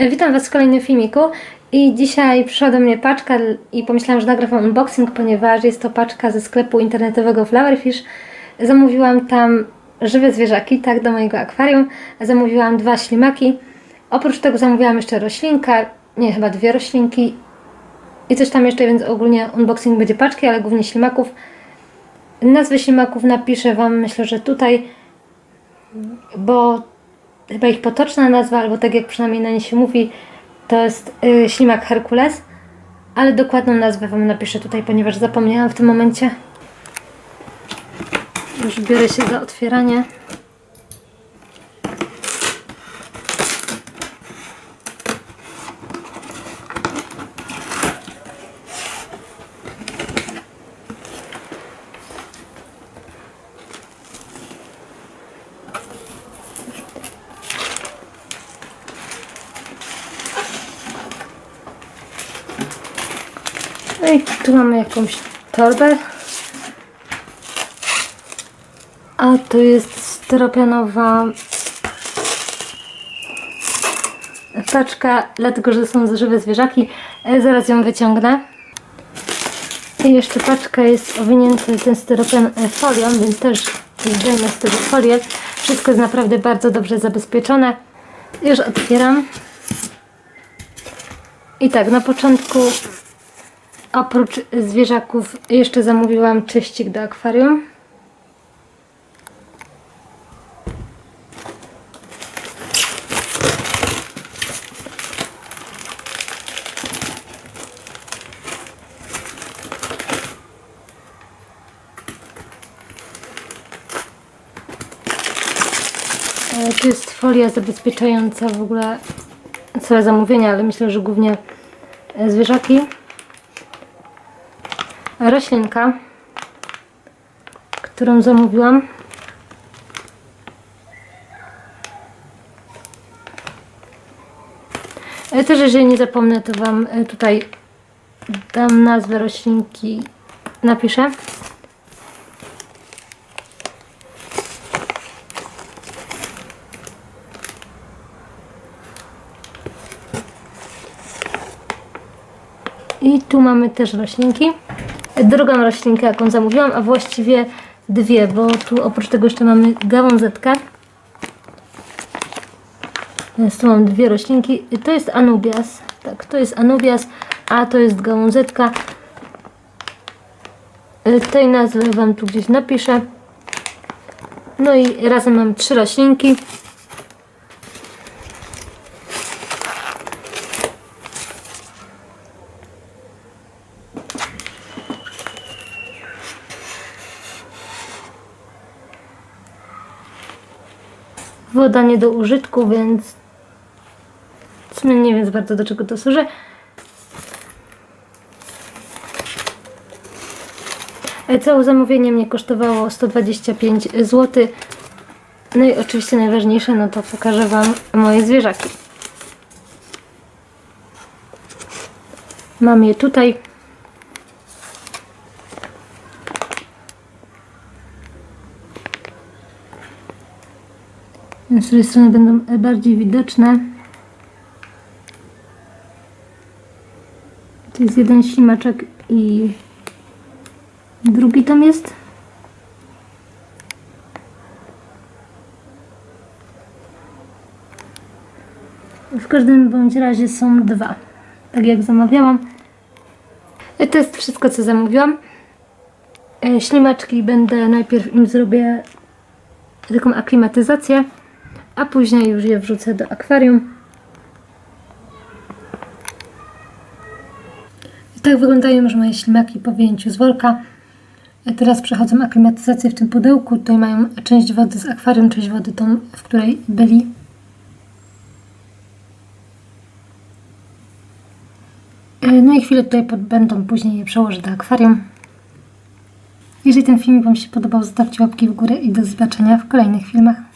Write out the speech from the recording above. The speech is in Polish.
E, Witam Was w kolejnym filmiku i dzisiaj przyszła do mnie paczka i pomyślałam, że nagram unboxing, ponieważ jest to paczka ze sklepu internetowego Flowerfish. Zamówiłam tam żywe zwierzaki, tak, do mojego akwarium. Zamówiłam dwa ślimaki. Oprócz tego zamówiłam jeszcze roślinkę, nie, chyba dwie roślinki i coś tam jeszcze, więc ogólnie unboxing będzie paczki, ale głównie ślimaków. Nazwy ślimaków napiszę Wam, myślę, że tutaj, bo chyba ich potoczna nazwa, albo tak jak przynajmniej na nie się mówi, to jest y, ślimak Herkules, ale dokładną nazwę Wam napiszę tutaj, ponieważ zapomniałam w tym momencie. Już biorę się za otwieranie. No i tu mamy jakąś torbę. A tu jest styropianowa paczka, dlatego że są żywe zwierzaki. E, Zaraz ją wyciągnę. I jeszcze paczka jest owinięta ten styropian e, folią, więc też zdejmę z tego folię. Wszystko jest naprawdę bardzo dobrze zabezpieczone. Już otwieram. I tak, na początku Oprócz zwierzaków jeszcze zamówiłam czyścik do akwarium. E, Tu jest folia zabezpieczająca w ogóle całe zamówienie, ale myślę, że głównie e, zwierzaki roślinka, którą zamówiłam. E, Też jeżeli nie zapomnę, to Wam e, tutaj dam nazwę roślinki, napiszę. I tu mamy też roślinki. Drugą roślinkę, jaką zamówiłam, a właściwie dwie, bo tu oprócz tego jeszcze mamy gałązetkę. Więc tu mam dwie roślinki. To jest anubias. Tak, to jest anubias, a to jest gałązetka. Y, Tej nazwy Wam tu gdzieś napiszę. No i razem mam trzy roślinki. Woda nie do użytku, więc nie wiem bardzo do czego to służy. E, Całe zamówienie mnie kosztowało 125 zł. No i oczywiście najważniejsze, no to pokażę Wam moje zwierzaki. Mam je tutaj. Z której strony będą bardziej widoczne. To jest jeden ślimaczek i drugi tam jest. W każdym bądź razie są dwa. Tak jak zamawiałam. I to jest wszystko, co zamówiłam. E, Ślimaczki będę najpierw im zrobię taką aklimatyzację, a później już je wrzucę do akwarium. I tak wyglądają już moje ślimaki po wyjęciu z worka. Teraz przechodzą aklimatyzację w tym pudełku. Tutaj mają część wody z akwarium, część wody tą, w której byli. E, No i chwilę tutaj będą, później je przełożę do akwarium. Jeżeli ten film Wam się podobał, zostawcie łapki w górę i do zobaczenia w kolejnych filmach.